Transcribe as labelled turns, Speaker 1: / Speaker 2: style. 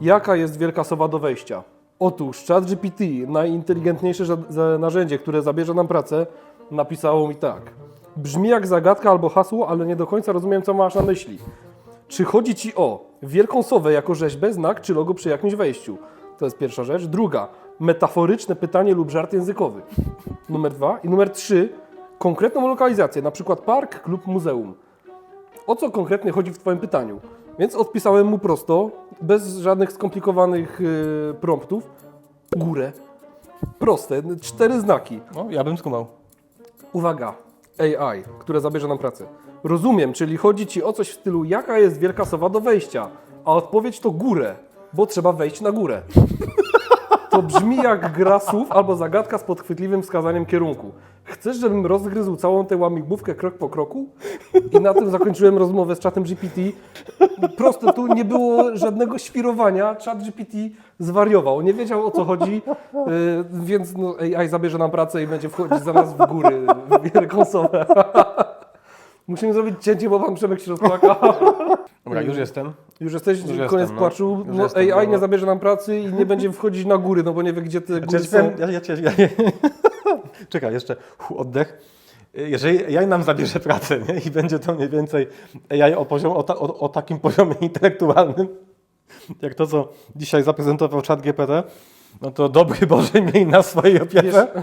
Speaker 1: Jaka jest wielka sowa do wejścia? Otóż ChatGPT, najinteligentniejsze narzędzie, które zabierze nam pracę, napisało mi tak. Brzmi jak zagadka albo hasło, ale nie do końca rozumiem, co masz na myśli. Czy chodzi ci o wielką sowę jako rzeźbę, znak czy logo przy jakimś wejściu? To jest pierwsza rzecz. Druga, metaforyczne pytanie lub żart językowy. Numer dwa. I numer trzy, konkretną lokalizację, na przykład park lub muzeum. O co konkretnie chodzi w Twoim pytaniu? Więc odpisałem mu prosto, bez żadnych skomplikowanych yy, promptów. Górę. Proste, cztery znaki.
Speaker 2: No, ja bym skumał.
Speaker 1: Uwaga, AI, które zabierze nam pracę. Rozumiem, czyli chodzi Ci o coś w stylu, jaka jest wielka sowa do wejścia, a odpowiedź to górę, bo trzeba wejść na górę. To brzmi jak gra słów albo zagadka z podchwytliwym wskazaniem kierunku. Chcesz, żebym rozgryzł całą tę łamigłówkę krok po kroku? I na tym zakończyłem rozmowę z czatem GPT. Prosto tu nie było żadnego świrowania. Chat GPT zwariował. Nie wiedział o co chodzi, yy, więc no, AI zabierze nam pracę i będzie wchodzić za nas w góry w sowę. Musimy zrobić cięcie, bo pan Przemek się rozpłaka.
Speaker 2: Dobra, już jestem.
Speaker 1: Już jesteś,
Speaker 2: Już
Speaker 1: koniec
Speaker 2: jestem, no.
Speaker 1: płaczu.
Speaker 2: Już
Speaker 1: No,
Speaker 2: jestem,
Speaker 1: AI
Speaker 2: no.
Speaker 1: nie zabierze nam pracy i nie będzie wchodzić na góry, no bo nie wie, gdzie te góry
Speaker 2: Ja,
Speaker 1: są.
Speaker 2: ja, ja, ja, ja, Czekaj, jeszcze oddech. Jeżeli AI nam zabierze pracę nie? i będzie to mniej więcej AI o, poziom, o, o, o takim poziomie intelektualnym, jak to, co dzisiaj zaprezentował czat GPT, no to dobry Boże miej na swojej opiece.